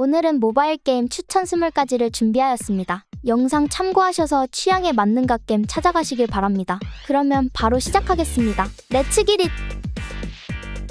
오늘은 모바일 게임 추천 20가지를 준비하였습니다. 영상 참고하셔서 취향에 맞는 갓겜 찾아가시길 바랍니다. 그러면 바로 시작하겠습니다. 렛츠 기릿!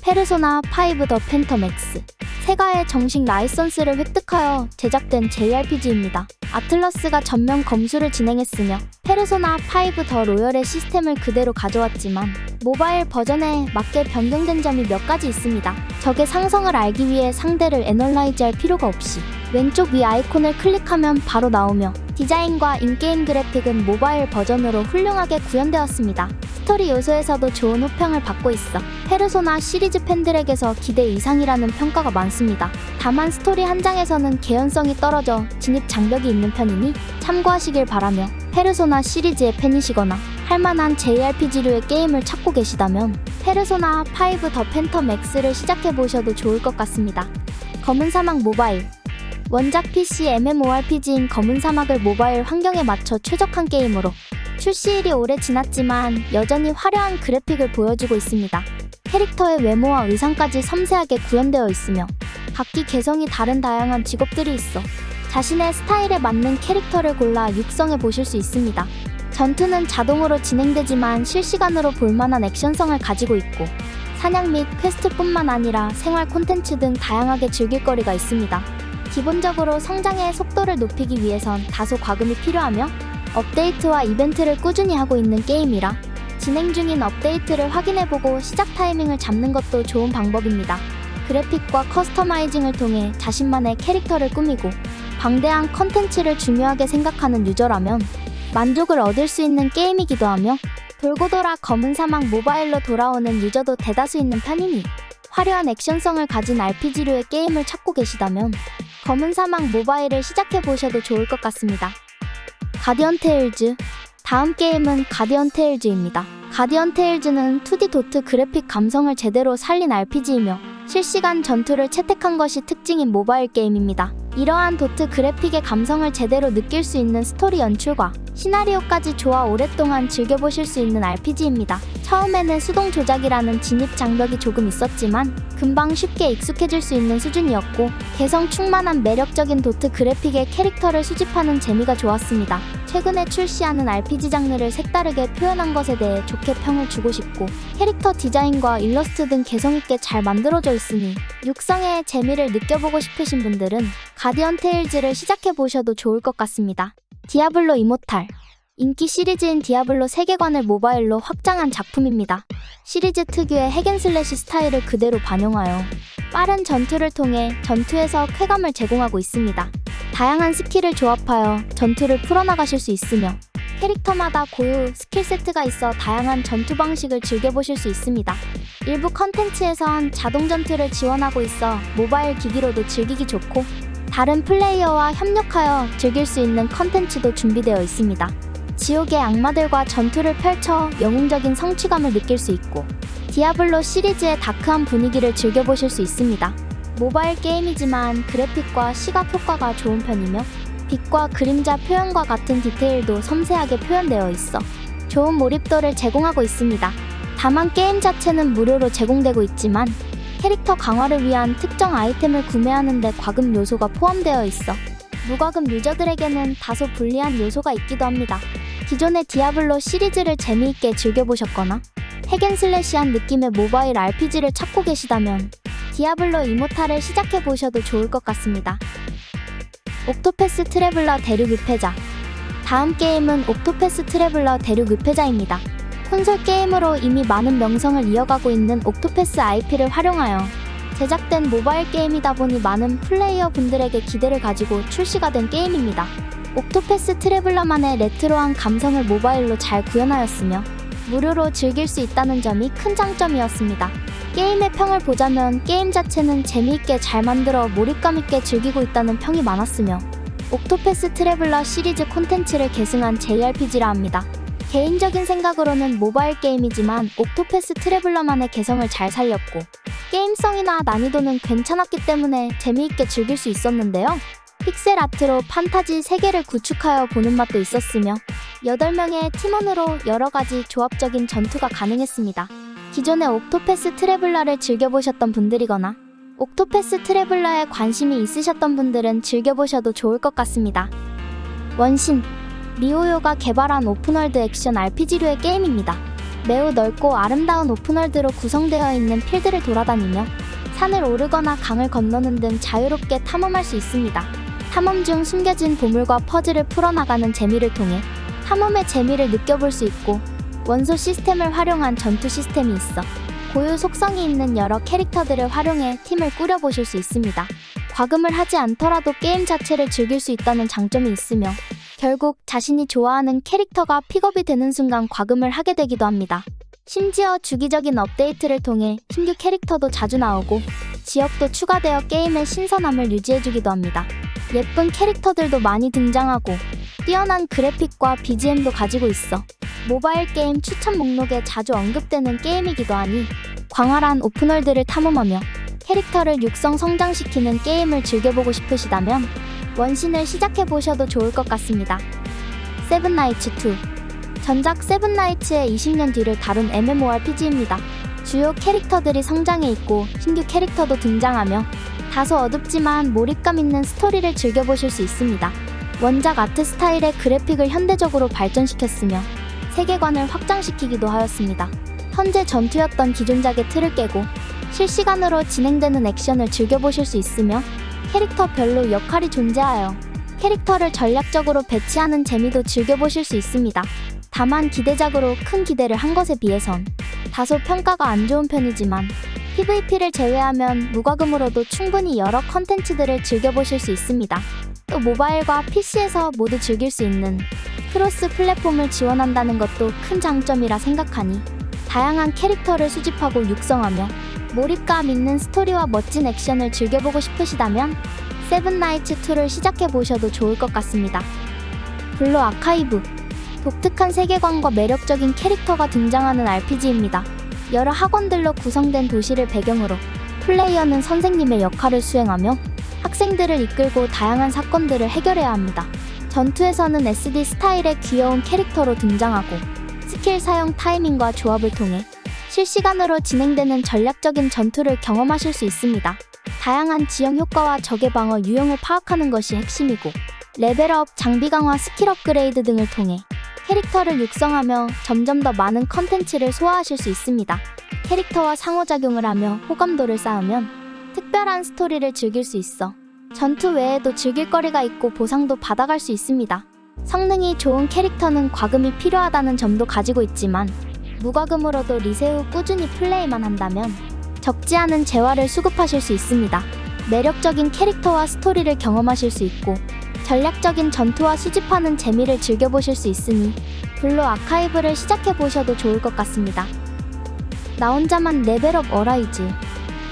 페르소나 5 더 팬텀 X 세가의 정식 라이선스를 획득하여 제작된 JRPG입니다. 아틀러스가 전면 검수를 진행했으며 페르소나 5 더 로열의 시스템을 그대로 가져왔지만 모바일 버전에 맞게 변경된 점이 몇 가지 있습니다. 적의 상성을 알기 위해 상대를 애널라이즈할 필요가 없이 왼쪽 위 아이콘을 클릭하면 바로 나오며 디자인과 인게임 그래픽은 모바일 버전으로 훌륭하게 구현되었습니다. 스토리 요소에서도 좋은 호평을 받고 있어 페르소나 시리즈 팬들에게서 기대 이상이라는 평가가 많습니다. 다만 스토리 한 장에서는 개연성이 떨어져 진입 장벽이 있는 편이니 참고하시길 바라며 페르소나 시리즈의 팬이시거나 할만한 JRPG류의 게임을 찾고 계시다면 페르소나 5 더 팬텀 X를 시작해 보셔도 좋을 것 같습니다. 검은 사막 모바일 원작 PC MMORPG인 검은 사막을 모바일 환경에 맞춰 최적한 게임으로 출시일이 오래 지났지만 여전히 화려한 그래픽을 보여주고 있습니다. 캐릭터의 외모와 의상까지 섬세하게 구현되어 있으며 각기 개성이 다른 다양한 직업들이 있어 자신의 스타일에 맞는 캐릭터를 골라 육성해 보실 수 있습니다. 전투는 자동으로 진행되지만 실시간으로 볼만한 액션성을 가지고 있고 사냥 및 퀘스트뿐만 아니라 생활 콘텐츠 등 다양하게 즐길 거리가 있습니다. 기본적으로 성장의 속도를 높이기 위해선 다소 과금이 필요하며 업데이트와 이벤트를 꾸준히 하고 있는 게임이라 진행 중인 업데이트를 확인해보고 시작 타이밍을 잡는 것도 좋은 방법입니다. 그래픽과 커스터마이징을 통해 자신만의 캐릭터를 꾸미고 방대한 컨텐츠를 중요하게 생각하는 유저라면 만족을 얻을 수 있는 게임이기도 하며 돌고 돌아 검은 사막 모바일로 돌아오는 유저도 대다수 있는 편이니 화려한 액션성을 가진 RPG류의 게임을 찾고 계시다면 검은 사막 모바일을 시작해 보셔도 좋을 것 같습니다. 가디언 테일즈 다음 게임은 가디언 테일즈입니다. 가디언 테일즈는 2D 도트 그래픽 감성을 제대로 살린 RPG이며 실시간 전투를 채택한 것이 특징인 모바일 게임입니다. 이러한 도트 그래픽의 감성을 제대로 느낄 수 있는 스토리 연출과 시나리오까지 좋아 오랫동안 즐겨보실 수 있는 RPG입니다. 처음에는 수동 조작이라는 진입 장벽이 조금 있었지만 금방 쉽게 익숙해질 수 있는 수준이었고 개성 충만한 매력적인 도트 그래픽의 캐릭터를 수집하는 재미가 좋았습니다. 최근에 출시하는 RPG 장르를 색다르게 표현한 것에 대해 좋게 평을 주고 싶고 캐릭터 디자인과 일러스트 등 개성있게 잘 만들어져 있으니 육성의 재미를 느껴보고 싶으신 분들은 가디언 테일즈를 시작해 보셔도 좋을 것 같습니다. 디아블로 이모탈 인기 시리즈인 디아블로 세계관을 모바일로 확장한 작품입니다. 시리즈 특유의 핵앤슬래시 스타일을 그대로 반영하여 빠른 전투를 통해 전투에서 쾌감을 제공하고 있습니다. 다양한 스킬을 조합하여 전투를 풀어나가실 수 있으며 캐릭터마다 고유 스킬 세트가 있어 다양한 전투 방식을 즐겨보실 수 있습니다. 일부 컨텐츠에선 자동 전투를 지원하고 있어 모바일 기기로도 즐기기 좋고 다른 플레이어와 협력하여 즐길 수 있는 컨텐츠도 준비되어 있습니다. 지옥의 악마들과 전투를 펼쳐 영웅적인 성취감을 느낄 수 있고 디아블로 시리즈의 다크한 분위기를 즐겨보실 수 있습니다. 모바일 게임이지만 그래픽과 시각 효과가 좋은 편이며 빛과 그림자 표현과 같은 디테일도 섬세하게 표현되어 있어 좋은 몰입도를 제공하고 있습니다. 다만 게임 자체는 무료로 제공되고 있지만 캐릭터 강화를 위한 특정 아이템을 구매하는데 과금 요소가 포함되어 있어 무과금 유저들에게는 다소 불리한 요소가 있기도 합니다. 기존의 디아블로 시리즈를 재미있게 즐겨보셨거나 핵앤슬래시한 느낌의 모바일 RPG를 찾고 계시다면 디아블로 이모탈을 시작해보셔도 좋을 것 같습니다. 옥토패스 트래블러 대륙 위패자 다음 게임은 옥토패스 트래블러 대륙 위패자입니다. 콘솔 게임으로 이미 많은 명성을 이어가고 있는 옥토패스 IP를 활용하여 제작된 모바일 게임이다 보니 많은 플레이어 분들에게 기대를 가지고 출시가 된 게임입니다. 옥토패스 트래블러만의 레트로한 감성을 모바일로 잘 구현하였으며 무료로 즐길 수 있다는 점이 큰 장점이었습니다. 게임의 평을 보자면 게임 자체는 재미있게 잘 만들어 몰입감 있게 즐기고 있다는 평이 많았으며 옥토패스 트래블러 시리즈 콘텐츠를 계승한 JRPG라 합니다. 개인적인 생각으로는 모바일 게임이지만 옥토패스 트래블러만의 개성을 잘 살렸고 게임성이나 난이도는 괜찮았기 때문에 재미있게 즐길 수 있었는데요. 픽셀 아트로 판타지 세계를 구축하여 보는 맛도 있었으며 8명의 팀원으로 여러 가지 조합적인 전투가 가능했습니다. 기존의 옥토패스 트래블러를 즐겨보셨던 분들이거나 옥토패스 트래블러에 관심이 있으셨던 분들은 즐겨보셔도 좋을 것 같습니다. 원신 미오요가 개발한 오픈월드 액션 RPG류의 게임입니다. 매우 넓고 아름다운 오픈월드로 구성되어 있는 필드를 돌아다니며 산을 오르거나 강을 건너는 등 자유롭게 탐험할 수 있습니다. 탐험 중 숨겨진 보물과 퍼즐을 풀어나가는 재미를 통해 탐험의 재미를 느껴볼 수 있고 원소 시스템을 활용한 전투 시스템이 있어 고유 속성이 있는 여러 캐릭터들을 활용해 팀을 꾸려보실 수 있습니다. 과금을 하지 않더라도 게임 자체를 즐길 수 있다는 장점이 있으며 결국 자신이 좋아하는 캐릭터가 픽업이 되는 순간 과금을 하게 되기도 합니다. 심지어 주기적인 업데이트를 통해 신규 캐릭터도 자주 나오고 지역도 추가되어 게임의 신선함을 유지해주기도 합니다. 예쁜 캐릭터들도 많이 등장하고 뛰어난 그래픽과 BGM도 가지고 있어 모바일 게임 추천 목록에 자주 언급되는 게임이기도 하니 광활한 오픈월드를 탐험하며 캐릭터를 육성 성장시키는 게임을 즐겨보고 싶으시다면 원신을 시작해 보셔도 좋을 것 같습니다. 세븐나이츠 2 전작 세븐나이츠의 20년 뒤를 다룬 MMORPG입니다. 주요 캐릭터들이 성장해 있고 신규 캐릭터도 등장하며 다소 어둡지만 몰입감 있는 스토리를 즐겨보실 수 있습니다. 원작 아트 스타일의 그래픽을 현대적으로 발전시켰으며 세계관을 확장시키기도 하였습니다. 현재 전투였던 기존작의 틀을 깨고 실시간으로 진행되는 액션을 즐겨보실 수 있으며 캐릭터별로 역할이 존재하여 캐릭터를 전략적으로 배치하는 재미도 즐겨보실 수 있습니다. 다만 기대작으로 큰 기대를 한 것에 비해선 다소 평가가 안 좋은 편이지만 PVP를 제외하면 무과금으로도 충분히 여러 컨텐츠들을 즐겨보실 수 있습니다. 또 모바일과 PC에서 모두 즐길 수 있는 크로스 플랫폼을 지원한다는 것도 큰 장점이라 생각하니 다양한 캐릭터를 수집하고 육성하며 몰입감 있는 스토리와 멋진 액션을 즐겨보고 싶으시다면 세븐나이츠 2를 시작해 보셔도 좋을 것 같습니다. 블루 아카이브 독특한 세계관과 매력적인 캐릭터가 등장하는 RPG입니다. 여러 학원들로 구성된 도시를 배경으로 플레이어는 선생님의 역할을 수행하며 학생들을 이끌고 다양한 사건들을 해결해야 합니다. 전투에서는 SD 스타일의 귀여운 캐릭터로 등장하고 스킬 사용 타이밍과 조합을 통해 실시간으로 진행되는 전략적인 전투를 경험하실 수 있습니다. 다양한 지형 효과와 적의 방어 유형을 파악하는 것이 핵심이고 레벨업, 장비 강화, 스킬 업그레이드 등을 통해 캐릭터를 육성하며 점점 더 많은 컨텐츠를 소화하실 수 있습니다. 캐릭터와 상호작용을 하며 호감도를 쌓으면 특별한 스토리를 즐길 수 있어 전투 외에도 즐길 거리가 있고 보상도 받아갈 수 있습니다. 성능이 좋은 캐릭터는 과금이 필요하다는 점도 가지고 있지만 무과금으로도 리세 후 꾸준히 플레이만 한다면 적지 않은 재화를 수급하실 수 있습니다. 매력적인 캐릭터와 스토리를 경험하실 수 있고 전략적인 전투와 수집하는 재미를 즐겨보실 수 있으니 블루 아카이브를 시작해 보셔도 좋을 것 같습니다. 나 혼자만 레벨업 어라이즈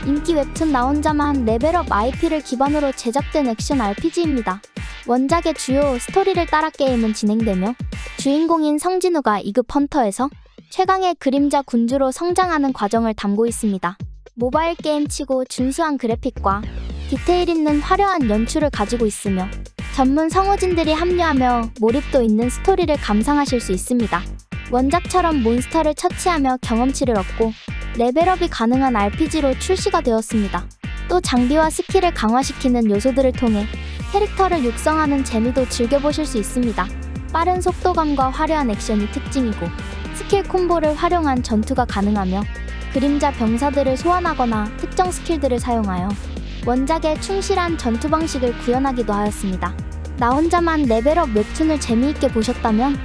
인기 웹툰 나 혼자만 레벨업 IP를 기반으로 제작된 액션 RPG입니다. 원작의 주요 스토리를 따라 게임은 진행되며 주인공인 성진우가 2급 헌터에서 최강의 그림자 군주로 성장하는 과정을 담고 있습니다. 모바일 게임 치고 준수한 그래픽과 디테일 있는 화려한 연출을 가지고 있으며 전문 성우진들이 합류하며 몰입도 있는 스토리를 감상하실 수 있습니다. 원작처럼 몬스터를 처치하며 경험치를 얻고 레벨업이 가능한 RPG로 출시가 되었습니다. 또 장비와 스킬을 강화시키는 요소들을 통해 캐릭터를 육성하는 재미도 즐겨보실 수 있습니다. 빠른 속도감과 화려한 액션이 특징이고 스킬 콤보를 활용한 전투가 가능하며 그림자 병사들을 소환하거나 특정 스킬들을 사용하여 원작에 충실한 전투 방식을 구현하기도 하였습니다. 나 혼자만 레벨업 웹툰을 재미있게 보셨다면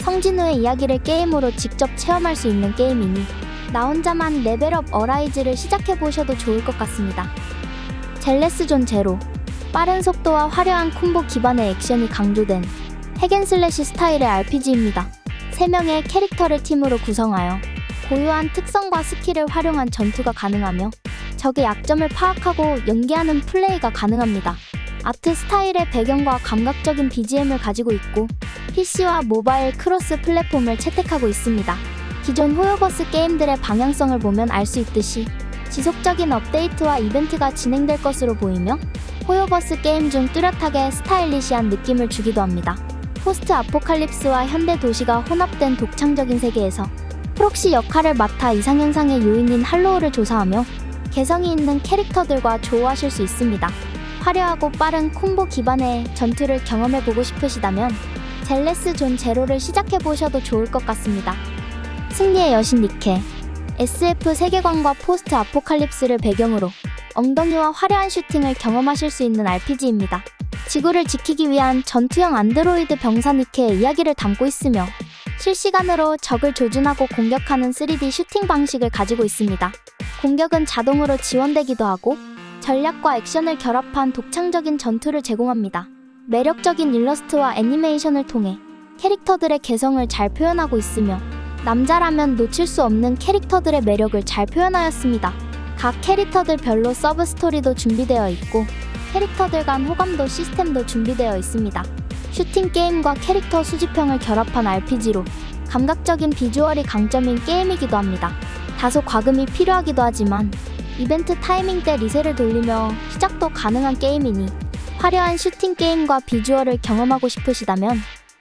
성진우의 이야기를 게임으로 직접 체험할 수 있는 게임이니 나 혼자만 레벨업 어라이즈를 시작해 보셔도 좋을 것 같습니다. 젤레스존 제로 빠른 속도와 화려한 콤보 기반의 액션이 강조된 핵앤슬래시 스타일의 RPG입니다. 3명의 캐릭터를 팀으로 구성하여 고유한 특성과 스킬을 활용한 전투가 가능하며 적의 약점을 파악하고 연계하는 플레이가 가능합니다. 아트 스타일의 배경과 감각적인 BGM을 가지고 있고 PC와 모바일 크로스 플랫폼을 채택하고 있습니다. 기존 호요버스 게임들의 방향성을 보면 알 수 있듯이 지속적인 업데이트와 이벤트가 진행될 것으로 보이며 호요버스 게임 중 뚜렷하게 스타일리시한 느낌을 주기도 합니다. 포스트 아포칼립스와 현대 도시가 혼합된 독창적인 세계에서 프록시 역할을 맡아 이상현상의 요인인 할로우를 조사하며 개성이 있는 캐릭터들과 조우하실 수 있습니다. 화려하고 빠른 콤보 기반의 전투를 경험해보고 싶으시다면 젤레스 존 제로를 시작해보셔도 좋을 것 같습니다. 승리의 여신 니케 SF 세계관과 포스트 아포칼립스를 배경으로 엉덩이와 화려한 슈팅을 경험하실 수 있는 RPG입니다. 지구를 지키기 위한 전투형 안드로이드 병사 니케의 이야기를 담고 있으며 실시간으로 적을 조준하고 공격하는 3D 슈팅 방식을 가지고 있습니다. 공격은 자동으로 지원되기도 하고 전략과 액션을 결합한 독창적인 전투를 제공합니다. 매력적인 일러스트와 애니메이션을 통해 캐릭터들의 개성을 잘 표현하고 있으며 남자라면 놓칠 수 없는 캐릭터들의 매력을 잘 표현하였습니다. 각 캐릭터들별로 서브 스토리도 준비되어 있고 캐릭터들 간 호감도 시스템도 준비되어 있습니다. 슈팅 게임과 캐릭터 수집형을 결합한 RPG로 감각적인 비주얼이 강점인 게임이기도 합니다. 다소 과금이 필요하기도 하지만 이벤트 타이밍 때 리세를 돌리며 시작도 가능한 게임이니 화려한 슈팅 게임과 비주얼을 경험하고 싶으시다면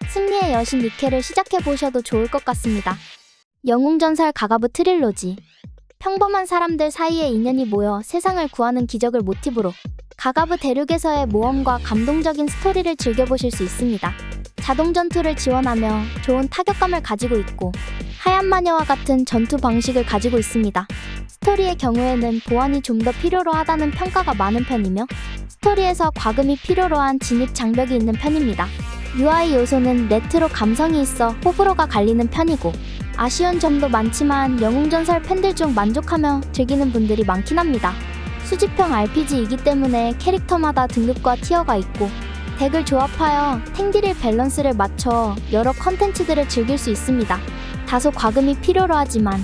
승리의 여신 니케를 시작해 보셔도 좋을 것 같습니다. 영웅전설 가가브 트릴로지 평범한 사람들 사이의 인연이 모여 세상을 구하는 기적을 모티브로 가가브 대륙에서의 모험과 감동적인 스토리를 즐겨보실 수 있습니다. 자동 전투를 지원하며 좋은 타격감을 가지고 있고 하얀 마녀와 같은 전투 방식을 가지고 있습니다. 스토리의 경우에는 보완이 좀 더 필요로 하다는 평가가 많은 편이며 스토리에서 과금이 필요로 한 진입 장벽이 있는 편입니다. UI 요소는 레트로 감성이 있어 호불호가 갈리는 편이고 아쉬운 점도 많지만 영웅전설 팬들 중 만족하며 즐기는 분들이 많긴 합니다. 수집형 RPG이기 때문에 캐릭터마다 등급과 티어가 있고 덱을 조합하여 탱딜의 밸런스를 맞춰 여러 컨텐츠들을 즐길 수 있습니다. 다소 과금이 필요로 하지만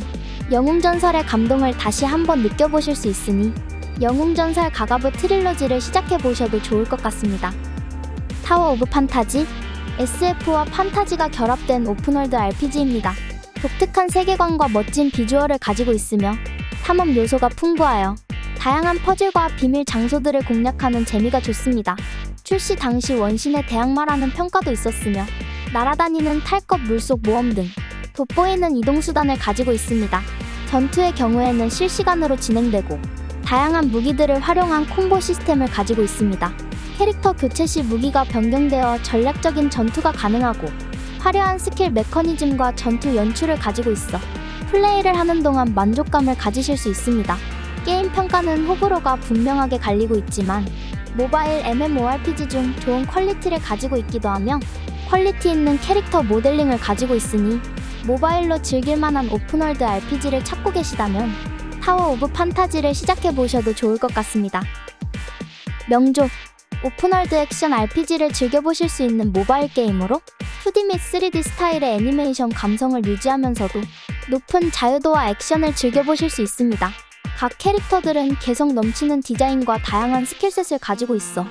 영웅전설의 감동을 다시 한번 느껴보실 수 있으니 영웅전설 가가브 트릴러지를 시작해보셔도 좋을 것 같습니다. 타워 오브 판타지 SF와 판타지가 결합된 오픈월드 RPG입니다. 독특한 세계관과 멋진 비주얼을 가지고 있으며 탐험 요소가 풍부하여 다양한 퍼즐과 비밀 장소들을 공략하는 재미가 좋습니다. 출시 당시 원신의 대항마라는 평가도 있었으며 날아다니는 탈것 물속 모험 등 돋보이는 이동수단을 가지고 있습니다. 전투의 경우에는 실시간으로 진행되고 다양한 무기들을 활용한 콤보 시스템을 가지고 있습니다. 캐릭터 교체 시 무기가 변경되어 전략적인 전투가 가능하고 화려한 스킬 메커니즘과 전투 연출을 가지고 있어 플레이를 하는 동안 만족감을 가지실 수 있습니다. 게임 평가는 호불호가 분명하게 갈리고 있지만 모바일 MMORPG 중 좋은 퀄리티를 가지고 있기도 하며 퀄리티 있는 캐릭터 모델링을 가지고 있으니 모바일로 즐길 만한 오픈월드 RPG를 찾고 계시다면 타워 오브 판타지를 시작해 보셔도 좋을 것 같습니다. 명조 오픈월드 액션 RPG를 즐겨보실 수 있는 모바일 게임으로 2D 및 3D 스타일의 애니메이션 감성을 유지하면서도 높은 자유도와 액션을 즐겨보실 수 있습니다. 각 캐릭터들은 개성 넘치는 디자인과 다양한 스킬셋을 가지고 있어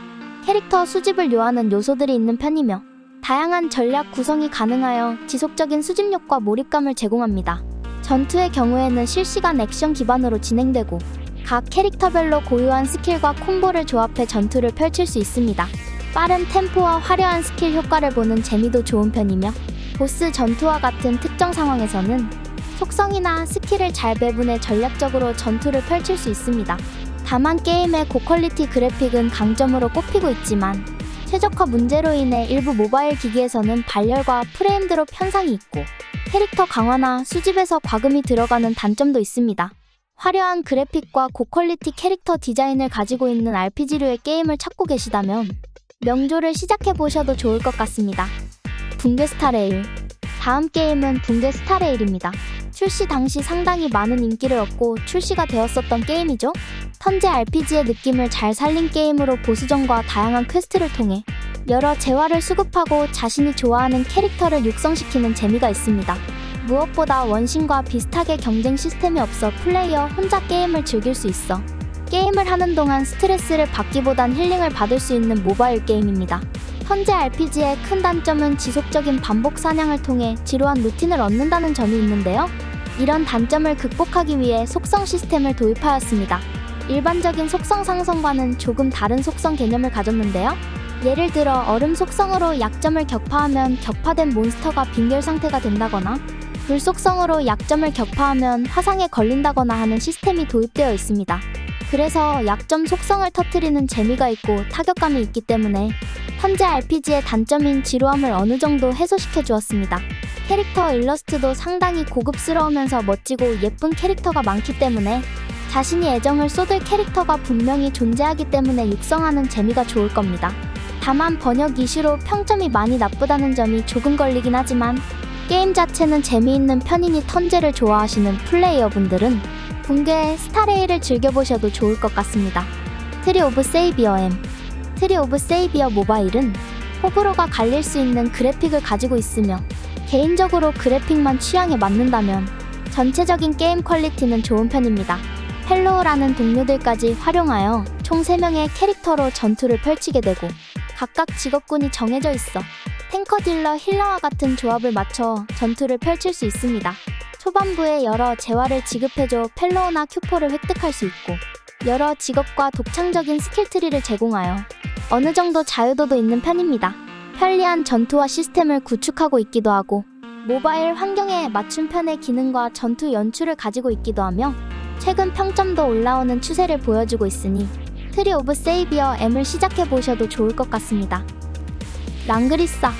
캐릭터 수집을 요하는 요소들이 있는 편이며 다양한 전략 구성이 가능하여 지속적인 수집력과 몰입감을 제공합니다. 전투의 경우에는 실시간 액션 기반으로 진행되고 각 캐릭터별로 고유한 스킬과 콤보를 조합해 전투를 펼칠 수 있습니다. 빠른 템포와 화려한 스킬 효과를 보는 재미도 좋은 편이며 보스 전투와 같은 특정 상황에서는 속성이나 스킬을 잘 배분해 전략적으로 전투를 펼칠 수 있습니다. 다만 게임의 고퀄리티 그래픽은 강점으로 꼽히고 있지만 최적화 문제로 인해 일부 모바일 기기에서는 발열과 프레임 드롭 현상이 있고 캐릭터 강화나 수집에서 과금이 들어가는 단점도 있습니다. 화려한 그래픽과 고퀄리티 캐릭터 디자인을 가지고 있는 RPG류의 게임을 찾고 계시다면 명조를 시작해 보셔도 좋을 것 같습니다. 붕괴 스타레일 다음 게임은 붕괴 스타레일입니다. 출시 당시 상당히 많은 인기를 얻고 출시가 되었었던 게임이죠. 턴제 RPG의 느낌을 잘 살린 게임으로 보스전과 다양한 퀘스트를 통해 여러 재화를 수급하고 자신이 좋아하는 캐릭터를 육성시키는 재미가 있습니다. 무엇보다 원신과 비슷하게 경쟁 시스템이 없어 플레이어 혼자 게임을 즐길 수 있어 게임을 하는 동안 스트레스를 받기보단 힐링을 받을 수 있는 모바일 게임입니다. 현재 RPG의 큰 단점은 지속적인 반복 사냥을 통해 지루한 루틴을 얻는다는 점이 있는데요. 이런 단점을 극복하기 위해 속성 시스템을 도입하였습니다. 일반적인 속성 상성과는 조금 다른 속성 개념을 가졌는데요. 예를 들어 얼음 속성으로 약점을 격파하면 격파된 몬스터가 빙결 상태가 된다거나 불 속성으로 약점을 격파하면 화상에 걸린다거나 하는 시스템이 도입되어 있습니다. 그래서 약점 속성을 터트리는 재미가 있고 타격감이 있기 때문에 현재 RPG의 단점인 지루함을 어느 정도 해소시켜 주었습니다. 캐릭터 일러스트도 상당히 고급스러우면서 멋지고 예쁜 캐릭터가 많기 때문에 자신이 애정을 쏟을 캐릭터가 분명히 존재하기 때문에 육성하는 재미가 좋을 겁니다. 다만 번역 이슈로 평점이 많이 나쁘다는 점이 조금 걸리긴 하지만 게임 자체는 재미있는 편이니 턴제를 좋아하시는 플레이어분들은 붕괴의 스타레이를 즐겨보셔도 좋을 것 같습니다. 트리 오브 세이비어 M 트리 오브 세이비어 모바일은 호불호가 갈릴 수 있는 그래픽을 가지고 있으며 개인적으로 그래픽만 취향에 맞는다면 전체적인 게임 퀄리티는 좋은 편입니다. 헬로우라는 동료들까지 활용하여 총 3명의 캐릭터로 전투를 펼치게 되고 각각 직업군이 정해져 있어 탱커 딜러 힐러와 같은 조합을 맞춰 전투를 펼칠 수 있습니다. 초반부에 여러 재화를 지급해줘 펠로우나 큐포를 획득할 수 있고 여러 직업과 독창적인 스킬트리를 제공하여 어느 정도 자유도도 있는 편입니다. 편리한 전투와 시스템을 구축하고 있기도 하고 모바일 환경에 맞춘 편의 기능과 전투 연출을 가지고 있기도 하며 최근 평점도 올라오는 추세를 보여주고 있으니 트리 오브 세이비어 M을 시작해 보셔도 좋을 것 같습니다. 랑그리사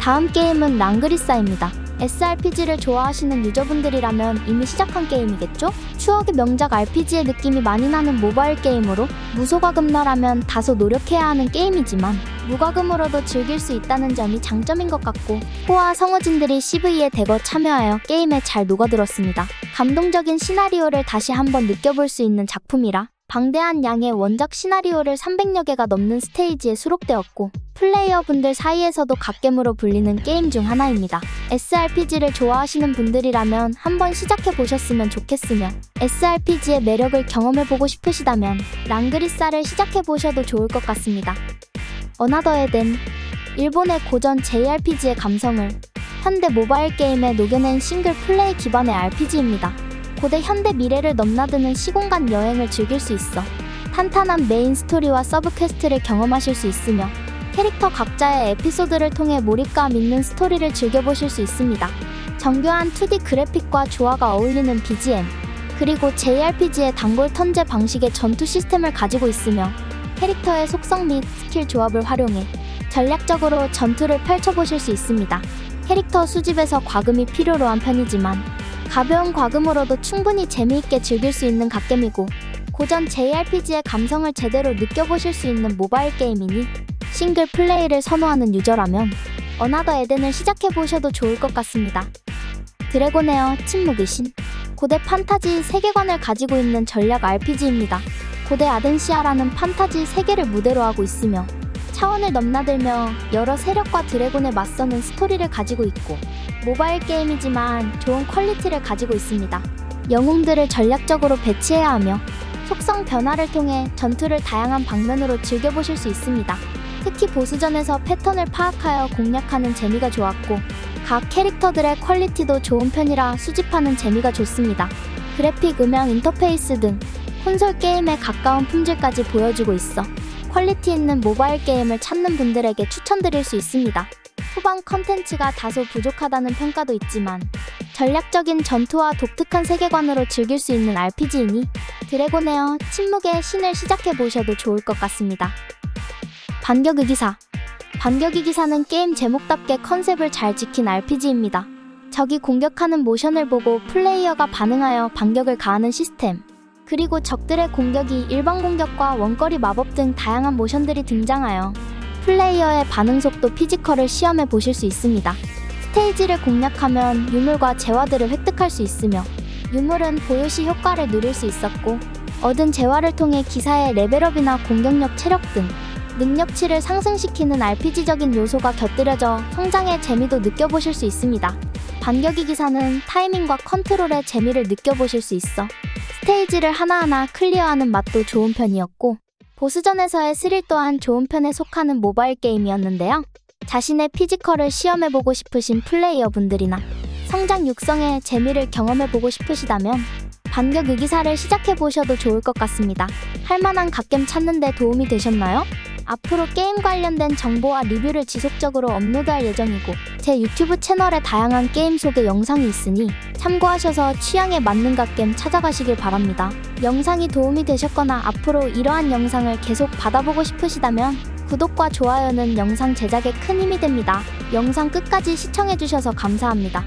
다음 게임은 랑그리사입니다. SRPG를 좋아하시는 유저분들이라면 이미 시작한 게임이겠죠? 추억의 명작 RPG의 느낌이 많이 나는 모바일 게임으로 무소과금러라면 다소 노력해야 하는 게임이지만 무과금으로도 즐길 수 있다는 점이 장점인 것 같고 호화 성우진들이 CV에 대거 참여하여 게임에 잘 녹아들었습니다. 감동적인 시나리오를 다시 한번 느껴볼 수 있는 작품이라 방대한 양의 원작 시나리오를 300여 개가 넘는 스테이지에 수록되었고 플레이어분들 사이에서도 갓겜으로 불리는 게임 중 하나입니다. SRPG를 좋아하시는 분들이라면 한번 시작해 보셨으면 좋겠으며 SRPG의 매력을 경험해 보고 싶으시다면 랑그리사를 시작해 보셔도 좋을 것 같습니다. 어나더 에덴 일본의 고전 JRPG의 감성을 현대 모바일 게임에 녹여낸 싱글 플레이 기반의 RPG입니다. 고대 현대 미래를 넘나드는 시공간 여행을 즐길 수 있어 탄탄한 메인 스토리와 서브 퀘스트를 경험하실 수 있으며 캐릭터 각자의 에피소드를 통해 몰입감 있는 스토리를 즐겨보실 수 있습니다. 정교한 2D 그래픽과 조화가 어울리는 BGM, 그리고 JRPG의 단골 턴제 방식의 전투 시스템을 가지고 있으며 캐릭터의 속성 및 스킬 조합을 활용해 전략적으로 전투를 펼쳐보실 수 있습니다. 캐릭터 수집에서 과금이 필요로 한 편이지만 가벼운 과금으로도 충분히 재미있게 즐길 수 있는 갓겜이고 고전 JRPG의 감성을 제대로 느껴보실 수 있는 모바일 게임이니 싱글 플레이를 선호하는 유저라면 어나더 에덴을 시작해보셔도 좋을 것 같습니다. 드래곤에어 침묵의 신 고대 판타지 세계관을 가지고 있는 전략 RPG입니다. 고대 아덴시아라는 판타지 세계를 무대로 하고 있으며 차원을 넘나들며 여러 세력과 드래곤에 맞서는 스토리를 가지고 있고 모바일 게임이지만 좋은 퀄리티를 가지고 있습니다. 영웅들을 전략적으로 배치해야 하며 속성 변화를 통해 전투를 다양한 방면으로 즐겨보실 수 있습니다. 특히 보스전에서 패턴을 파악하여 공략하는 재미가 좋았고 각 캐릭터들의 퀄리티도 좋은 편이라 수집하는 재미가 좋습니다. 그래픽, 음향, 인터페이스 등 콘솔 게임에 가까운 품질까지 보여주고 있어 퀄리티 있는 모바일 게임을 찾는 분들에게 추천드릴 수 있습니다. 후반 컨텐츠가 다소 부족하다는 평가도 있지만 전략적인 전투와 독특한 세계관으로 즐길 수 있는 RPG이니 드래곤에어 침묵의 신을 시작해 보셔도 좋을 것 같습니다. 반격의 기사 반격의 기사는 게임 제목답게 컨셉을 잘 지킨 RPG입니다. 적이 공격하는 모션을 보고 플레이어가 반응하여 반격을 가하는 시스템. 그리고 적들의 공격이 일반 공격과 원거리 마법 등 다양한 모션들이 등장하여 플레이어의 반응 속도 피지컬을 시험해 보실 수 있습니다. 스테이지를 공략하면 유물과 재화들을 획득할 수 있으며 유물은 보유시 효과를 누릴 수 있었고 얻은 재화를 통해 기사의 레벨업이나 공격력, 체력 등 능력치를 상승시키는 RPG적인 요소가 곁들여져 성장의 재미도 느껴보실 수 있습니다. 반격의 기사는 타이밍과 컨트롤의 재미를 느껴보실 수 있어 스테이지를 하나하나 클리어하는 맛도 좋은 편이었고 보스전에서의 스릴 또한 좋은 편에 속하는 모바일 게임이었는데요. 자신의 피지컬을 시험해보고 싶으신 플레이어분들이나 성장 육성의 재미를 경험해보고 싶으시다면 반격 의기사를 시작해보셔도 좋을 것 같습니다. 할만한 갓겜 찾는데 도움이 되셨나요? 앞으로 게임 관련된 정보와 리뷰를 지속적으로 업로드할 예정이고 제 유튜브 채널에 다양한 게임 소개 영상이 있으니 참고하셔서 취향에 맞는 갓겜 찾아가시길 바랍니다. 영상이 도움이 되셨거나 앞으로 이러한 영상을 계속 받아보고 싶으시다면 구독과 좋아요는 영상 제작에 큰 힘이 됩니다. 영상 끝까지 시청해주셔서 감사합니다.